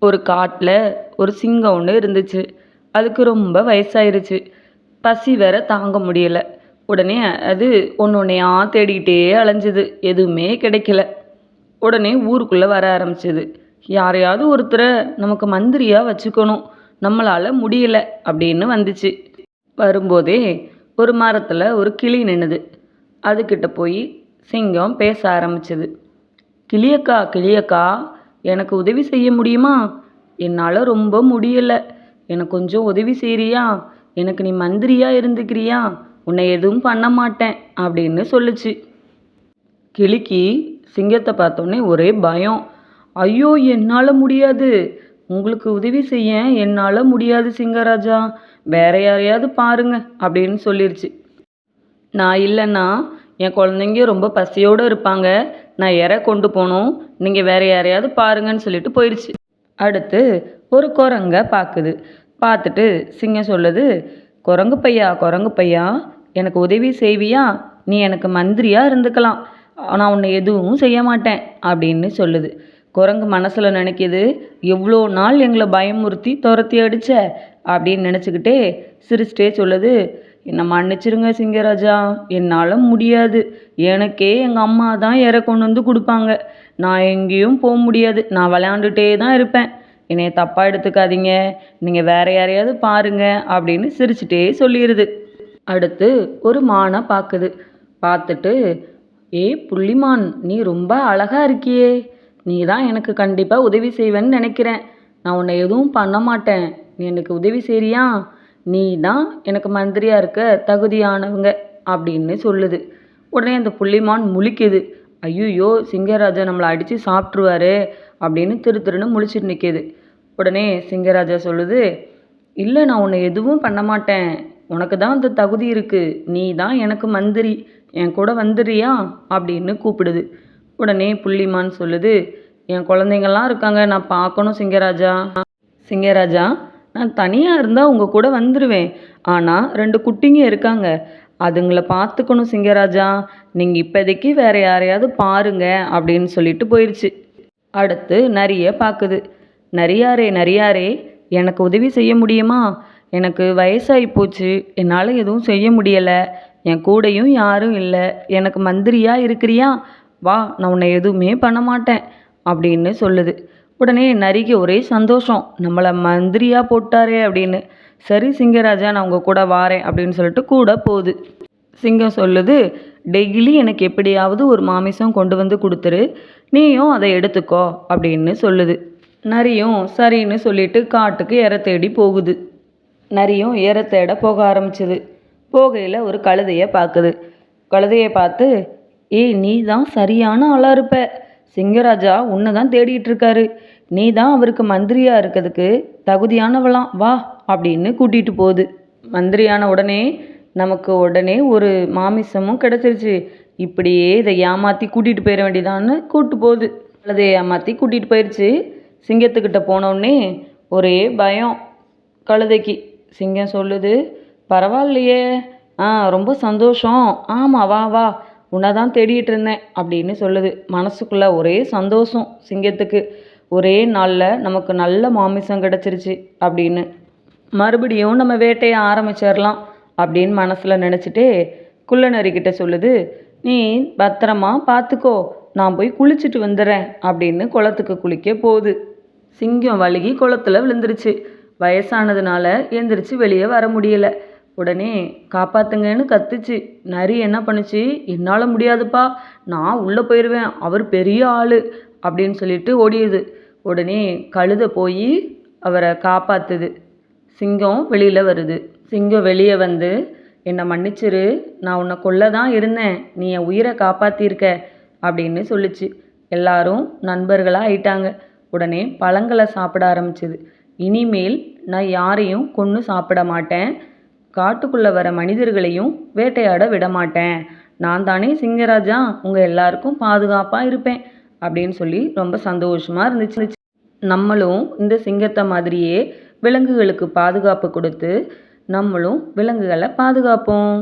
ஒரு காட்டில் ஒரு சிங்கம் ஒன்று இருந்துச்சு. அதுக்கு ரொம்ப வயசாயிருச்சு. பசி வேற தாங்க முடியல. உடனே அது ஒன்று ஒன்றையா தேடிக்கிட்டே அலைஞ்சுது. எதுவுமே கிடைக்கல. உடனே ஊருக்குள்ளே வர ஆரம்பிச்சது. யாரையாவது ஒருத்தரை நமக்கு மந்திரியாக வச்சுக்கணும். நம்மளால் முடியல அப்படின்னு வந்துச்சு. வரும்போதே ஒரு மரத்தில் ஒரு கிளி நின்னுது. அதுக்கிட்ட போய் சிங்கம் பேச ஆரம்பிச்சது. கிளியக்கா கிளியக்கா எனக்கு உதவி செய்ய முடியுமா? என்னால் ரொம்ப முடியல. எனக்கு கொஞ்சம் உதவி செய்கிறியா எனக்கு நீ மந்திரியா இருந்துக்கிறியா? உன்னை எதுவும் பண்ண மாட்டேன் அப்படின்னு சொல்லுச்சு. கிளிக்கு சிங்கத்தை பார்த்தோன்னே ஒரே பயம். ஐயோ என்னால் முடியாது. உங்களுக்கு உதவி செய்ய என்னால் முடியாது சிங்கராஜா. வேற யாரையாவது பாருங்க அப்படின்னு சொல்லிருச்சு. நான் இல்லைன்னா என் குழந்தைங்க ரொம்ப பசியோடு இருப்பாங்க. நான் இறை கொண்டு போகணும். நீங்கள் வேற யாரையாவது பாருங்கன்னு சொல்லிட்டு போயிடுச்சு அடுத்து ஒரு குரங்க பார்க்குது பார்த்துட்டு சிங்கம் சொல்லுது குரங்கு பையா குரங்கு பையா? எனக்கு உதவி செய்வியா? நீ எனக்கு மந்திரியாக இருந்துக்கலாம். நான் உன்னை எதுவும் செய்ய மாட்டேன். அப்படின்னு சொல்லுது. குரங்கு மனசில் நினைக்கிது எவ்வளோ நாள் எங்களை பயமுறுத்தி துரத்தி அடிச்ச? அப்படின்னு நினச்சிக்கிட்டே சிரிச்சிட்டே சொல்லுது என்னை மன்னிச்சிருங்க சிங்கராஜா. என்னால் முடியாது. எனக்கே எங்கள் அம்மா தான் இறை கொண்டு வந்து கொடுப்பாங்க. நான் எங்கேயும் போக முடியாது. நான் விளையாண்டுட்டே தான் இருப்பேன். என்னைய தப்பாக எடுத்துக்காதீங்க. நீங்கள் வேற யாரையாவது பாருங்க அப்படின்னு சிரிச்சிட்டே சொல்லிடுது அடுத்து ஒரு மானை பார்க்குது. பார்த்துட்டு ஏ புள்ளிமான் நீ ரொம்ப அழகாக இருக்கியே. நீ தான் எனக்கு கண்டிப்பாக உதவி செய்வேன்னு நினைக்கிறேன். நான் உன்னை எதுவும் பண்ண மாட்டேன். நீ எனக்கு உதவி செய்றியா? நீ தான் எனக்கு மந்திரியாக இருக்க தகுதியானவங்க அப்படின்னு சொல்லுது. உடனே அந்த புள்ளிமான் முழிக்குது. ஐயோ சிங்கராஜா நம்மளை அடித்து சாப்பிட்ருவாரு அப்படின்னு திரு திருன்னு முழிச்சிட்டு நிற்கிது உடனே சிங்கராஜா சொல்லுது இல்லை நான் உன்னை எதுவும் பண்ண மாட்டேன். உனக்கு தான் அந்த தகுதி இருக்குது நீ தான் எனக்கு மந்திரி. என் கூட வந்துடுறியா அப்படின்னு கூப்பிடுது. உடனே புள்ளிமான் சொல்லுது என் குழந்தைங்கள்லாம் இருக்காங்க. நான் பார்க்கணும் சிங்கராஜா. சிங்கராஜா நான் தனியாக இருந்தால் உங்கள் கூட வந்துடுவேன் ஆனால் ரெண்டு குட்டிங்க இருக்காங்க. அதுங்களை பார்த்துக்கணும் சிங்கராஜா. நீங்கள் இப்போதைக்கு வேற யாரையாவது பாருங்க அப்படின்னு சொல்லிட்டு போயிடுச்சு அடுத்து நிறைய பார்க்குது நரியாரே நரியாரே எனக்கு உதவி செய்ய முடியுமா? எனக்கு வயசாகி போச்சு. என்னால் எதுவும் செய்ய முடியலை. என் கூடயும் யாரும் இல்லை. எனக்கு மந்திரியாக இருக்கிறியா? வா நான் உன்னை எதுவுமே பண்ண மாட்டேன் அப்படின்னு சொல்லுது. உடனே நரிக்கு ஒரே சந்தோஷம். நம்மளை மந்திரியாக போட்டாரே அப்படின்னு. சரி சிங்கராஜா நான் உங்கள் கூட வாரேன் அப்படின்னு சொல்லிட்டு கூட போகுது. சிங்கம் சொல்லுது டெய்லி எனக்கு எப்படியாவது ஒரு மாமிசம் கொண்டு வந்து கொடுத்துரு. நீயும் அதை எடுத்துக்கோ அப்படின்னு சொல்லுது. நரியும் சரின்னு சொல்லிட்டு காட்டுக்கு இரை தேடி போகுது. நரியும் இரை தேட போக ஆரம்பிச்சது. போகையில் ஒரு கழுதையை பார்க்குது. கழுதையை பார்த்து ஏய் நீ தான் சரியான ஆளாக இருப்ப. சிங்கராஜா உன்னை தான் தேடிட்டு இருக்காரு. நீ தான் அவருக்கு மந்திரியா இருக்கிறதுக்கு தகுதியானவளாம் வா அப்படின்னு கூட்டிகிட்டு போகுது. மந்திரியான உடனே நமக்கு உடனே ஒரு மாமிசமும் கிடச்சிருச்சு. இப்படியே இதை ஏமாற்றி கூட்டிகிட்டு போயிட வேண்டியதான்னு கூப்பிட்டு போகுது. கழுதையை ஏமாற்றி கூட்டிகிட்டு போயிடுச்சு சிங்கத்துக்கிட்ட போனோடனே ஒரே பயம் கழுதைக்கு. சிங்கம் சொல்லுது பரவாயில்லையே. ஆ ரொம்ப சந்தோஷம். ஆமாம் வா வா. உன்னை தான் தேடிட்டு இருந்தேன் அப்படின்னு சொல்லுது. மனசுக்குள்ள ஒரே சந்தோஷம் சிங்கத்துக்கு. ஒரே நாளில் நமக்கு நல்ல மாமிசம் கிடச்சிருச்சு அப்படின்னு. மறுபடியும் நம்ம வேட்டையை ஆரம்பிச்சிடலாம் அப்படின்னு மனசில் நினச்சிட்டே குள்ளநரிக்கிட்ட சொல்லுது. நீ பத்திரமா பார்த்துக்கோ நான் போய் குளிச்சுட்டு வந்துடுறேன் அப்படின்னு குளத்துக்கு குளிக்க போகுது. சிங்கம் வழுகி குளத்துல விழுந்துருச்சு. வயசானதுனால எந்திரிச்சு வெளியே வர முடியல. உடனே காப்பாத்துங்கன்னு கத்துச்சு. நரி என்ன பண்ணுச்சு? என்னால் முடியாதுப்பா. நான் உள்ளே போயிடுவேன் அவர் பெரிய ஆள். அப்படின்னு சொல்லிட்டு ஓடியுது உடனே கழுதை போய் அவரை காப்பாத்துது. சிங்கம் வெளியில் வருது. சிங்கம் வெளியே வந்து என்னை மன்னிச்சிரு. நான் உன்னை கொல்ல தான் இருந்தேன். நீ என் உயிரை காப்பாற்றிருக்க அப்படின்னு சொல்லுச்சு. எல்லாரும் நண்பர்களாக ஆயிட்டாங்க. உடனே பழங்களை சாப்பிட ஆரம்பிச்சது. இனிமேல் நான் யாரையும் கொன்று சாப்பிட மாட்டேன். காட்டுக்குள்ளே வர மனிதர்களையும் வேட்டையாட விட மாட்டேன் நான் தானே சிங்கராஜா உங்கள் எல்லாருக்கும் பாதுகாப்பாக இருப்பேன் அப்படின்னு சொல்லி ரொம்ப சந்தோஷமாக இருந்துச்சு. நம்மளும் இந்த சிங்கத்தை மாதிரியே விலங்குகளுக்கு பாதுகாப்பு கொடுத்து நம்மளும் விலங்குகளை பாதுகாப்போம்.